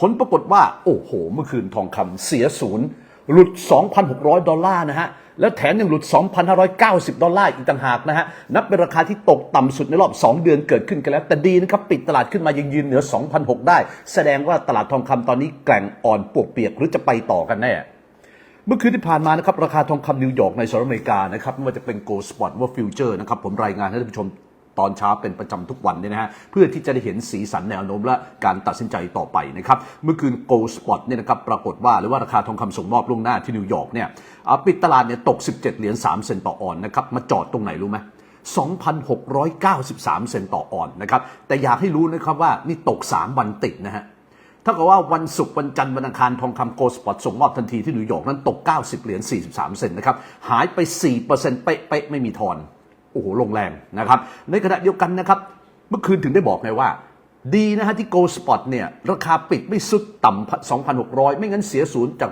ผลปรากฏว่า โอ้โห เมื่อคืนทองคำเสียศูนย์หลุด 2,600 ดอลลาร์นะฮะ แล้วแถมยังหลุด 2,590 ดอลลาร์อีกต่างหากนะฮะ นับเป็นราคาที่ตกต่ำสุดในรอบ 2 เดือนเกิดขึ้นกันแล้ว แต่ดีนะครับ ปิดตลาดขึ้นมายังยืนเหนือ2,600ได้ แสดงว่าตลาดทองคำตอนนี้แกร่งอ่อนปวกเปียกหรือจะไปต่อกันแน่เมื่อคืนที่ผ่านมานะครับ ราคาทองคำนิวยอร์กในสหรัฐอเมริกานะครับไม่ว่าจะเป็นโกลด์สปอตว่าฟิวเจอร์นะครับผมรายงานให้ท่านผู้ชม ตอนเช้าเป็นประจำทุกวันเนี่ยนะฮะเพื่อที่จะได้เห็นสีสันแนวโน้มและการตัดสินใจต่อไปนะครับเมื่อคืนโกลด์สปอตเนี่ยนะครับปรากฏว่าหรือว่าราคาทองคำส่งมอบล่วงหน้าที่นิวยอร์กเนี่ยอ่าปิดตลาดเนี่ยตก 17 เหรียญ3เซนต์ต่อออนนะครับมาจอดตรงไหนรู้ไหม2,693 เซนต์ต่อออนนะครับแต่อยากให้รู้นะครับว่านี่ตก 3 วันติดนะฮะถ้ากับว่าวันศุกร์วันจันทร์วันอังคารทองคำโกลด์สปอตส่งมอบทันทีที่นิวยอร์กนั้นตก 90 เหรียญ43 เซนต์นะครับหายไป 4%เป๊ะๆไม่มีทอน โอ้โหลงแรงนะครับ ในขณะเดียวกันนะครับ เมื่อคืนถึงได้บอกไงว่า ดีนะฮะที่โกลสปอตเนี่ย ราคาปิดไม่สุดต่ำ 2,600 ไม่งั้นเสียศูนย์จาก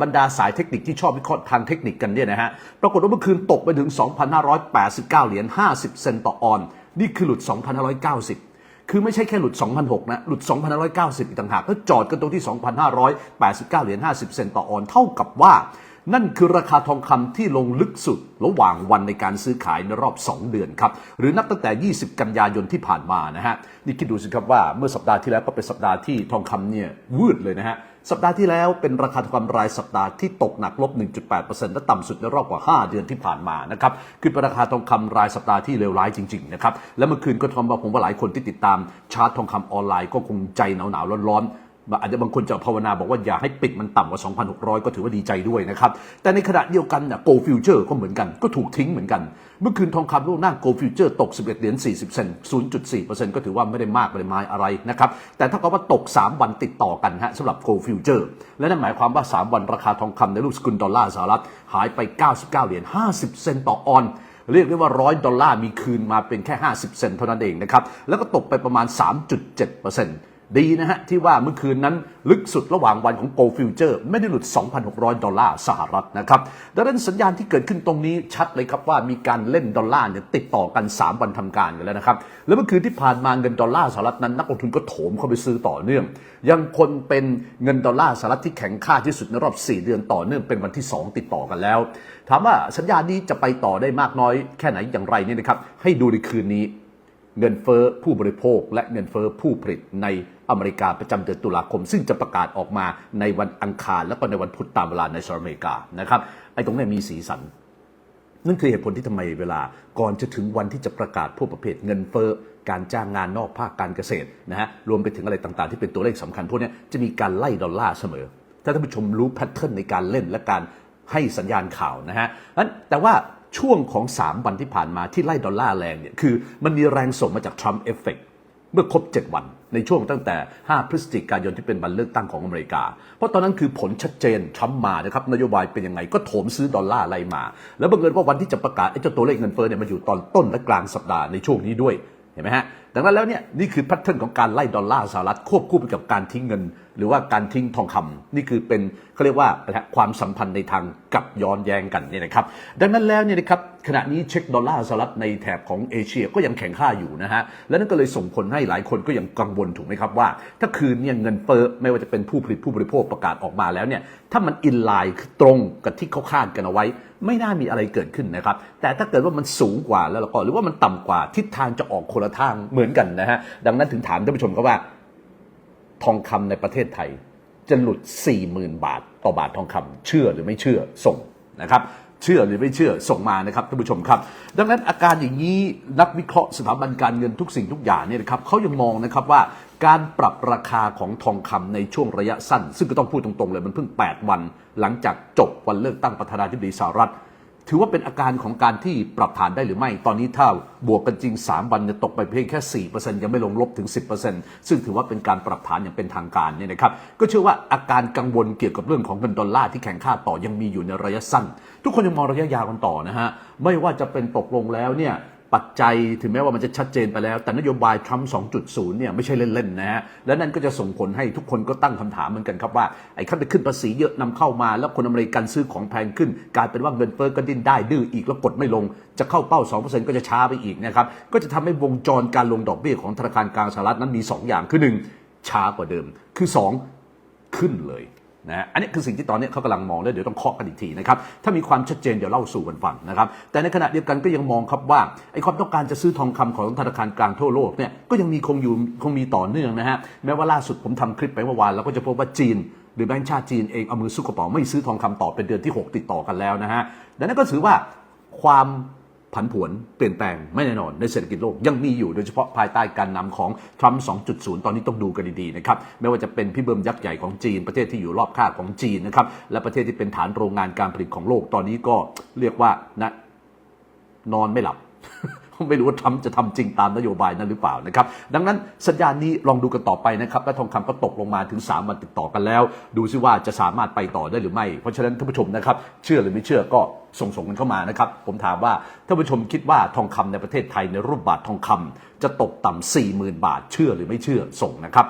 บรรดาสายเทคนิคที่ชอบวิเคราะห์ทางเทคนิคกันเนี่ยนะฮะ ปรากฏว่าเมื่อคืนตกไปถึง 2,589 เหรียญ 50 เซนต์ต่อออน นี่คือหลุด 2,590คือไม่ใช่แค่หลุด 2,006 นะ หลุด2,590 อีกต่างหากแล้วจอดกันตรงที่ 2,589 เหรียญ 50 เซนต์ต่อออน เท่ากับว่า นั่นคือราคาทองคำที่ลงลึกสุด ระหว่างวันในการซื้อขายในรอบ 2 เดือนครับ หรือนับตั้งแต่ 20 กันยายนที่ผ่านมานะฮะ นี่คิดดูสิครับว่าเมื่อสัปดาห์ที่แล้วก็เป็นสัปดาห์ที่ทองคำเนี่ยวืดเลยนะฮะ สัปดาห์ที่แล้วเป็นราคาทองคำรายสัปดาห์ที่ตกหนักลบ 1.8%และต่ำสุดในรอบกว่า 5 เดือนที่ผ่านมานะครับ คือเป็นราคาทองคำรายสัปดาห์ที่เลวร้ายจริงๆนะครับ และเมื่อคืนก็ทำมาผมว่าหลายคนที่ติดตามชาร์ตทองคำออนไลน์ก็คงใจหนาวๆร้อนๆ อาจจะบางคนจะภาวนาบอกว่าอย่าให้ปิดมันต่ำกว่า 2,600 ก็ถือว่าดีใจด้วยนะครับ แต่ในขณะเดียวกันเนี่ยโกลฟิวเจอร์ก็เหมือนกันก็ถูกทิ้งเหมือนกัน เมื่อคืนทองคำล่วงหน้าโกลฟิวเจอร์ตก 11 เหรียญ 40 เซนต์0.4%ก็ถือว่าไม่ได้มากไม่ได้มายอะไรนะครับ แต่ถ้ากับว่าตก 3 วันติดต่อกันฮะสำหรับโกลฟิวเจอร์และนั่นหมายความว่า 3 วันราคาทองคำในรูปสกุลดอลลาร์สหรัฐหายไป 99 เหรียญ 50 เซนต์ต่อออนเรียกได้ว่าร้อยดอลลาร์มีคืนมาเป็นแค่ 50 เซนต์เท่านั้นเองนะครับแล้วก็ตกไปประมาณ 3.7% ดีนะฮะ ที่ว่าเมื่อคืนนั้นลึกสุดระหว่างวันของ Gold Future ไม่ได้หลุด 2,600 ดอลลาร์สหรัฐนะครับ ดังนั้นสัญญาณที่เกิดขึ้นตรงนี้ชัดเลยครับว่ามีการเล่นดอลลาร์เนี่ยติดต่อกัน 3 วันทำการกันแล้วนะครับ แล้วเมื่อคืนที่ผ่านมาเงินดอลลาร์สหรัฐนั้น นักลงทุนก็โถมเข้าไปซื้อต่อเนื่อง ยังคนเป็นเงินดอลลาร์สหรัฐที่แข็งค่าที่สุดในรอบ 4 เดือนต่อเนื่องเป็นวันที่ 2 ติดต่อกันแล้ว ถามว่าสัญญาณนี้จะไปต่อได้มากน้อยแค่ไหนอย่างไรเนี่ยนะครับให้ดูในคืนนี้ เงินเฟ้อผู้บริโภค และเงินเฟ้อผู้ผลิตในอเมริกาประจำเดือนตุลาคม ซึ่งจะประกาศออกมาในวันอังคาร และก็ในวันพุธตามเวลาในสหรัฐอเมริกานะครับไอ้ตรงนี้มีสีสันนั่นคือเหตุผลที่ทำไมเวลาก่อนจะถึงวันที่จะประกาศพวกประเภทเงินเฟ้อการจ้างงานนอกภาคการเกษตรนะฮะรวมไปถึงอะไรต่างๆ ที่เป็นตัวเลขสำคัญพวกนี้จะมีการไล่ดอลลาร์เสมอ ถ้าท่านผู้ชมรู้แพทเทิร์นในการเล่นและการให้สัญญาณข่าวนะฮะนั้นแต่ว่า ช่วงของ 3 วันที่ผ่านมาที่ไล่ดอลลาร์แรงเนี่ยคือมันมีแรงส่งมาจากทรัมป์เอฟเฟกเมื่อครบ 7 วันในช่วงตั้งแต่ 5 พฤศจิกายนที่เป็นวันเลือกตั้งของอเมริกา เพราะตอนนั้นคือผลชัดเจนทรัมป์มานะครับนโยบายเป็นยังไงก็โถมซื้อดอลลาร์อะไรมา แล้วบังเอิญว่าวันที่จะประกาศไอ้เจ้าตัวเลขเงินเฟ้อเนี่ยมันอยู่ตอนต้นและกลางสัปดาห์ในช่วงนี้ด้วยเห็นไหมฮะดังนั้นแล้วเนี่ยนี่คือแพทเทิร์นของการไล่ดอลลาร์สหรัฐควบคู่ไปกับการทิ้งเงิน หรือว่าการทิ้งทองคำนี่คือเป็นเขาเรียกว่าความสัมพันธ์ในทางกับย้อนแย้งกันเนี่ยนะครับ ดังนั้นแล้วเนี่ยนะครับขณะนี้เช็คดอลลาร์สหรัฐในแถบของเอเชียก็ยังแข็งค่าอยู่นะฮะ และนั่นก็เลยส่งผลให้หลายคนก็ยังกังวลถูกไหมครับว่า ถ้าคืนเนี่ยเงินเฟ้อไม่ว่าจะเป็นผู้ผลิตผู้บริโภคประกาศออกมาแล้วเนี่ยถ้ามันอินไลน์คือตรงกับที่เขาคาดกันเอาไว้ ไม่น่ามีอะไรเกิดขึ้นนะครับ แต่ถ้าเกิดว่ามันสูงกว่าแล้วก็หรือว่ามันต่ำกว่าทิศทางจะออกคนละทางเหมือนกันนะฮะดังนั้นถึงถามท่านผู้ชมครับว่า ทองคำในประเทศไทย จะหลุด 40,000 บาท ต่อบาททองคำเชื่อหรือไม่เชื่อส่งนะครับเชื่อหรือไม่เชื่อส่งมานะครับท่านผู้ชมครับ ดังนั้นอาการอย่างนี้นักวิเคราะห์สถาบันการเงินทุกสิ่งทุกอย่างเนี่ยนะครับเขายังมองนะครับว่าการปรับราคาของทองคำในช่วงระยะสั้น ซึ่งก็ต้องพูดตรงๆเลยมันเพิ่ง 8 วัน หลังจากจบวันเลือกตั้งประธานาธิบดีสหรัฐ ถือว่าเป็นอาการของการที่ปรับฐานได้หรือไม่ ตอนนี้ถ้าบวกกันจริง 3 วันจะตกไปเพียงแค่ 4%ยังไม่ลงลบถึง 10%ซึ่งถือว่าเป็นการปรับฐานอย่างเป็นทางการเนี่ยนะครับ ก็เชื่อว่าอาการกังวลเกี่ยวกับเรื่องของเงินดอลลาร์ที่แข็งค่าต่อยังมีอยู่ในระยะสั้น ทุกคนยังมองระยะยาวกันต่อนะฮะ ไม่ว่าจะเป็นตกลงแล้วเนี่ย ปัจจัยถึงแม้ว่ามันจะชัดเจนไปแล้ว แต่นโยบายทรัมป์2.0 เนี่ยไม่ใช่เล่นๆนะฮะ และนั่นก็จะส่งผลให้ทุกคนก็ตั้งคำถามเหมือนกันครับว่าไอ้ขั้นไปขึ้นภาษีเยอะนำเข้ามา แล้วคนอเมริกันซื้อของแพงขึ้น กลายเป็นว่าเงินเฟ้อก็ดิ้นได้ดื้ออีกแล้วกดไม่ลง จะเข้าเป้า 2%ก็จะช้าไปอีกนะครับ ก็จะทำให้วงจรการลงดอกเบี้ยของธนาคารกลางสหรัฐนั้นมี 2 อย่างคือ1ช้ากว่าเดิม คือ 2 ขึ้นเลย นะอันนี้คือสิ่งที่ตอนนี้เขากำลังมองแล้วเดี๋ยวต้องเคาะกันอีกทีนะครับถ้ามีความชัดเจนเดี๋ยวเล่าสู่กันฟังนะครับแต่ในขณะเดียวกันก็ยังมองครับว่าไอ้ความต้องการจะซื้อทองคำของธนาคารกลางทั่วโลกเนี่ยก็ยังมีคงอยู่คงมีต่อเนื่องนะฮะแม้ว่าล่าสุดผมทำคลิปไปเมื่อวานเราก็จะพบว่าจีนหรือแบงก์ชาติจีนเองเอามือซุกกระเป๋าไม่ซื้อทองคำต่อเป็นเดือนที่ 6 ติดต่อกันแล้วนะฮะดังนั้นก็ถือว่าความ ผันผวนเปลี่ยนแปลงไม่แน่นอนในเศรษฐกิจโลกยังมีอยู่โดยเฉพาะภายใต้การนำของทรัมป์ 2.0 ตอนนี้ต้องดูกันดีๆนะครับไม่ว่าจะเป็นพี่เบิมยักษ์ใหญ่ของจีน ประเทศที่อยู่รอบข้างของจีนนะครับและประเทศที่เป็นฐานโรงงานการผลิตของโลกตอนนี้ก็เรียกว่านะนอนไม่หลับ ไม่รู้ว่าทรัมป์จะทำจริงตามนโยบายนั้นหรือเปล่านะครับดังนั้นสัญญาณนี้ลองดูกันต่อไปนะครับและทองคำก็ตกลงมาถึง 3 วันติดต่อกันแล้ว ดูซิว่าจะสามารถไปต่อได้หรือไม่ เพราะฉะนั้นท่านผู้ชมนะครับเชื่อหรือไม่เชื่อก็ส่งส่งกันเข้ามานะครับ ผมถามว่าท่านผู้ชมคิดว่าทองคำในประเทศไทยในรูปบาททองคำจะตกต่ำ40,000 บาทเชื่อหรือไม่เชื่อส่งนะครับ